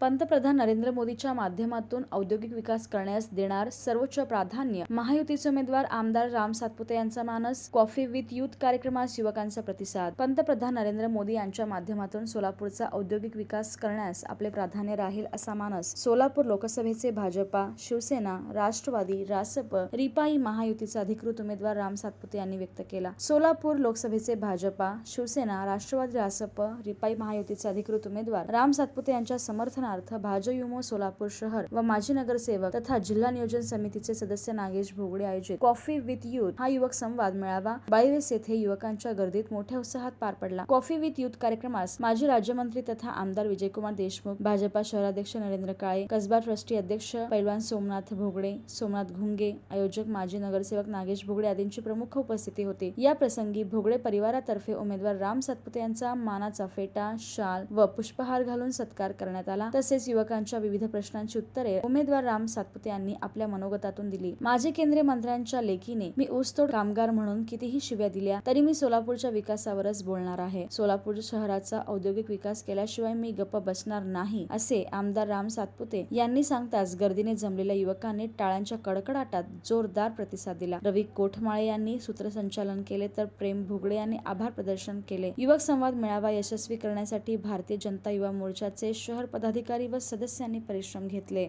पंतप्रधान नरेंद्र मोदीच्या माध्यमातून औद्योगिक विकास करण्यास देणार सर्वोच्च प्राधान्य महायुतीचे उमेदवार आमदार राम सातपुते यांचा मानस कॉफी विथ युथ कार्यक्रमास युवकांचा प्रतिसाद. पंतप्रधान नरेंद्र मोदी यांच्या माध्यमातून सोलापूरचा औद्योगिक विकास करण्यास आपले प्राधान्य राहील असा मानस सोलापूर लोकसभेचे भाजपा शिवसेना राष्ट्रवादी रासप रिपाई महायुतीचे अधिकृत उमेदवार राम सातपुते यांनी व्यक्त केला. सोलापूर लोकसभेचे भाजपा शिवसेना राष्ट्रवादी रासप रिपाई महायुतीचे अधिकृत उमेदवार राम सातपुते यांच्या समर्थनार्थ भाजयुमो सोलापूर शहर व माजी नगरसेवक तथा जिल्हा नियोजन समितीचे सदस्य नागेश भोगडे आयोजित कॉफी विथ युथ हा युवक संवाद मेळावा बाळीवेस येथे युवकांच्या गर्दीत मोठ्या उत्साहात पार पडला. कॉफी विथ युथ कार्यक्रमास माजी राज्यमंत्री तथा आमदार विजयकुमार देशमुख भाजपा शहराध्यक्ष नरेंद्र काळे कसबा ट्रस्टी अध्यक्ष पैलवान सोमनाथ भोगडे सोमनाथ घुंगे आयोजक माजी नगरसेवक नागेश भोगडे आदींची प्रमुख उपस्थिती होती. या प्रसंगी भोगडे परिवारातर्फे उमेदवार राम सातपुते यांचा मानाचा फेटा शाल व पुष्पहार घालून सत्कार करण्यात आला. तसेच युवकांच्या विविध प्रश्नांची उत्तरे उमेदवार राम सातपुते यांनी आपल्या मनोगतातून दिली. माजी केंद्रीय मंत्र्यांच्या लेखीने मी ऊसतोड कामगार म्हणून कितीही शिव्या दिल्या तरी मी सोलापूरच्या विकासावरच बोलणार आहे. सोलापूर शहराचा औद्योगिक विकास केल्याशिवाय मी गप्प बसणार नाही असे आमदार राम सातपुते यांनी सांगताच गर्दीने जमलेल्या युवकांनी टाळ्यांच्या कडकडाटात जोरदार प्रतिसाद दिला. रवी कोठमाळे यांनी सूत्रसंचालन केले तर प्रेम भोगडे यांनी आभार प्रदर्शन केले. युवक संवाद मेळावा यशस्वी करण्यासाठी भारतीय जनता युवा मोर्चाचे शहर पदाधिकारी व सदस्यांनी परिश्रम घेतले.